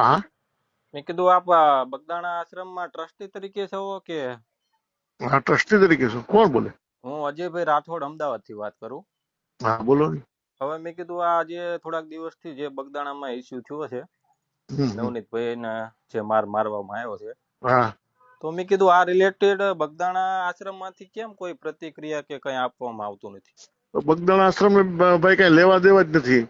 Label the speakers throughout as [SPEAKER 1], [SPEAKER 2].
[SPEAKER 1] હા?
[SPEAKER 2] મેં કીધું આપ બગદાણા આશ્રમમાં ટ્રસ્ટી તરીકે છો કે?
[SPEAKER 1] હા ટ્રસ્ટી તરીકે છું. કોણ બોલે?
[SPEAKER 2] હું અજયભાઈ રાઠોડ અમદાવાદથી વાત કરું.
[SPEAKER 1] હા બોલો ને.
[SPEAKER 2] હવે મેં કીધું આ જે થોડાક દિવસથી જે બગદાણામાં ઇસ્યુ થયો છે. નવનીતભાઈ ને જે માર મારવામાં આવ્યો છે
[SPEAKER 1] હા.
[SPEAKER 2] તો મેં કીધું આ રિલેટેડ બગદાણા આશ્રમમાંથી કેમ કોઈ પ્રતિક્રિયા કે કઈ આપવામાં આવતું નથી?
[SPEAKER 1] બગદાણા આશ્રમ ભાઈ કઈ લેવા દેવા જ નથી.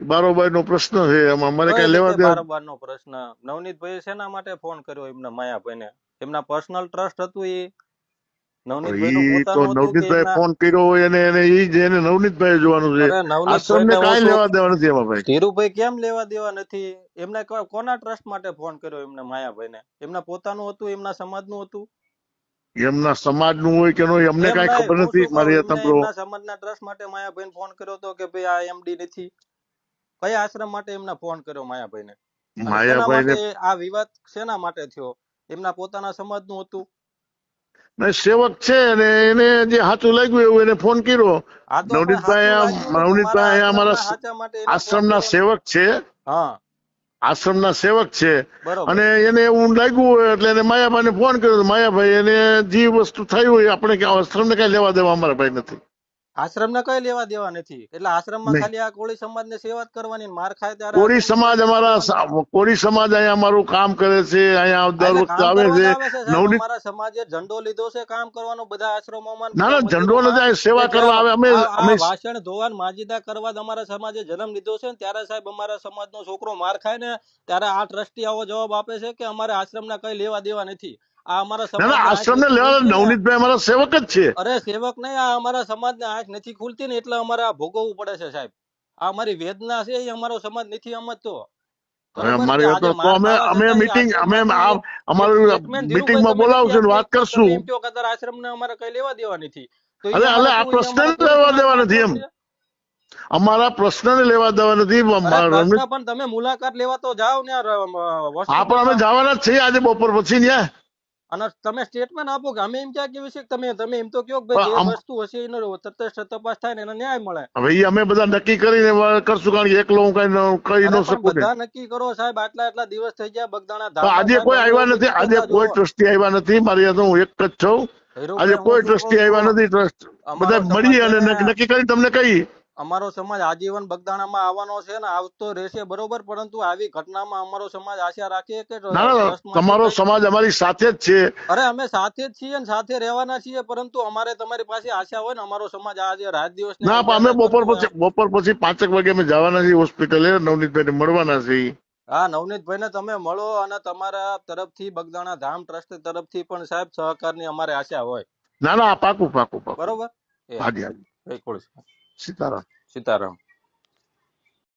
[SPEAKER 1] બારોબાર નો પ્રશ્ન છે. એમાં અમારે
[SPEAKER 2] કઈ
[SPEAKER 1] લેવા દેવા
[SPEAKER 2] બારોબાર નો પ્રશ્ન. નવનીતભાઈ શેના માટે ફોન કર્યો એમના માયાભાઈને? એમના પર્સનલ ટ્રસ્ટ હતું એ નવનીતભાઈ
[SPEAKER 1] તો નવનીતભાઈ ફોન કર્યો હોય એને એને ઈ જ એને નવનીતભાઈ જોવાનું છે. આશ્રમ ને લેવા દેવા નથી એમાં ભાઈ?
[SPEAKER 2] ધીરુભાઈ કેમ લેવા દેવા નથી? એમને કોના ટ્રસ્ટ માટે ફોન કર્યો એમને માયાભાઈને? એમના પોતાનું હતું એમના સમાજનું હતું?
[SPEAKER 1] એમના સમાજનું હોય કે ન હોય અમને કઈ ખબર નથી. મારી
[SPEAKER 2] એમના સમાજના ટ્રસ્ટ માટે માયાભાઈને ફોન કર્યો હતો કે ભાઈ આ એમડી નથી? કયા આશ્રમ માટે એમને ફોન કર્યો માયાભાઈને? અને
[SPEAKER 1] માયાભાઈ ને
[SPEAKER 2] માયાભાઈ આ વિવાદ શેના માટે થયો? એમના પોતાના સમાજનું હતું?
[SPEAKER 1] ને સેવક છે ને એને જે સાચું લાગ્યું એવું એને ફોન કર્યો. નવનીતભાઈ નવનીતભાઈ
[SPEAKER 2] મારા
[SPEAKER 1] અમારા
[SPEAKER 2] આશ્રમના.
[SPEAKER 1] સેવક છે.
[SPEAKER 2] હા.
[SPEAKER 1] આશ્રમના સેવક છે. અને એને એવું લાગ્યું હોય એટલે એને માયાભાઈને ફોન કર્યો. માયાભાઈ એને જે વસ્તુ થઈ હોય આપણે કે આશ્રમને કઈ લેવા દેવા અમારા ભાઈ નથી.
[SPEAKER 2] આશ્રમને કઈ લેવા દેવા નથી? એટલે આશ્રમમાં ખાલી આ કોળી સમાજને સેવા જ કરવાની માર ખાય ત્યારે
[SPEAKER 1] કોળી સમાજ અમારા કોળી સમાજ અહીંયા અમારું કામ કરે છે અહીંયા દર વખતે આવે છે. નવનીત
[SPEAKER 2] અમારા સમાજે ઝંડો લીધો છે કામ કરવાનો બધા આશ્રમોમાં ના
[SPEAKER 1] ના ઝંડો. નથી સેવા કરવા આવે અમે અમે
[SPEAKER 2] વાસણ ધોવાન માજીદા કરવા અમારા સમાજે જન્મ લીધો છે ત્યારે સાહેબ અમારા સમાજનો છોકરો માર ખાય ને ત્યારે આ ટ્રસ્ટી આવો જવાબ આપે છે કે અમારે આશ્રમના કઈ લેવા દેવા નથી. આ અમારા
[SPEAKER 1] ના ના લેવા
[SPEAKER 2] ને.
[SPEAKER 1] નવનીતભાઈ અમારા સેવક જ છે.
[SPEAKER 2] અરે સેવક નહીં આ અમારા સમાજને આંખ નથી ખુલતી ને એટલે અમારે આ ભોગવવું પડે છે સાહેબ. આ અમારી વેદના છે એ અમારો સમાજ નથી સમજતો.
[SPEAKER 1] અમારી વાત તો
[SPEAKER 2] આશ્રમ
[SPEAKER 1] અમે અમે મીટિંગ અમે અમારું
[SPEAKER 2] statement ધીરુભાઈ
[SPEAKER 1] બોલાવશું ને વાત કરશું.
[SPEAKER 2] એમ કહો કે અત્યારે આશ્રમને અમારે કઈ લેવા દેવા નથી.
[SPEAKER 1] આ પ્રશ્ન લેવા દેવા નથી એમ.
[SPEAKER 2] અમારા
[SPEAKER 1] અમારા પ્રશ્નને લેવા દેવા નથી
[SPEAKER 2] પ્રશ્ન પણ તમે મુલાકાત લેવા તો જાઓ ને
[SPEAKER 1] હા પણ અમે જવાના જ છીએ આજે બપોર પછી ન્યા.
[SPEAKER 2] અને તમે સ્ટેટમેન્ટ આપો કે અમે એમ ક્યાં કેવી છે તમે તમે એમ તો કયો કે ભાઈ જે વસ્તુ હશે એનો તટસ્થ તપાસ થાય ને એને ન્યાય મળે.
[SPEAKER 1] હવે એ અમે બધા નક્કી કરીને કરશું કારણ કે એકલો હું કઈ ન- ન શકું
[SPEAKER 2] બધા નક્કી કરો સાહેબ આટલા આટલા દિવસ થઈ ગયા બગદાણા
[SPEAKER 1] આજે કોઈ આવ્યા નથી. આજે કોઈ. ટ્રસ્ટી આવ્યા નથી. મારી હું એક જ છું. આજે કોઈ ટ્રસ્ટી આવ્યા નથી. ટ્રસ્ટ બધા
[SPEAKER 2] સમાજ
[SPEAKER 1] મળી અને નક્કી- નક્કી કરી તમને કહી
[SPEAKER 2] અમારો સમાજ આજીવન બગદાણામાં આવવાનો છે ને આવતો રહેશે બરોબર પરંતુ આવી ઘટનામાં અમારો સમાજ આશા રાખીએ કે
[SPEAKER 1] તમારો સમાજ અમારી સાથે જ છે.
[SPEAKER 2] અરે અમે સાથે જ છીએ ને સાથે રહેવાના છીએ પરંતુ અમારે તમારી પાસે આશા હોય ને અમારો સમાજ આજે રાત દિવસ
[SPEAKER 1] ના અમે બપોર પછી બપોર પછી પાંચેક વાગે અમે જવાના છીએ હોસ્પિટલે નવનીતભાઈ મળવાના છે હા
[SPEAKER 2] હા નવનીતભાઈ ને તમે મળો અને તમારા તરફથી બગદાણા ધામ ટ્રસ્ટ તરફથી પણ સાહેબ સહકારની અમારે આશા હોય.
[SPEAKER 1] ના ના પાકું પાકું
[SPEAKER 2] બરોબર?
[SPEAKER 1] હાજી હાજી. સીતારામ
[SPEAKER 2] સીતારામ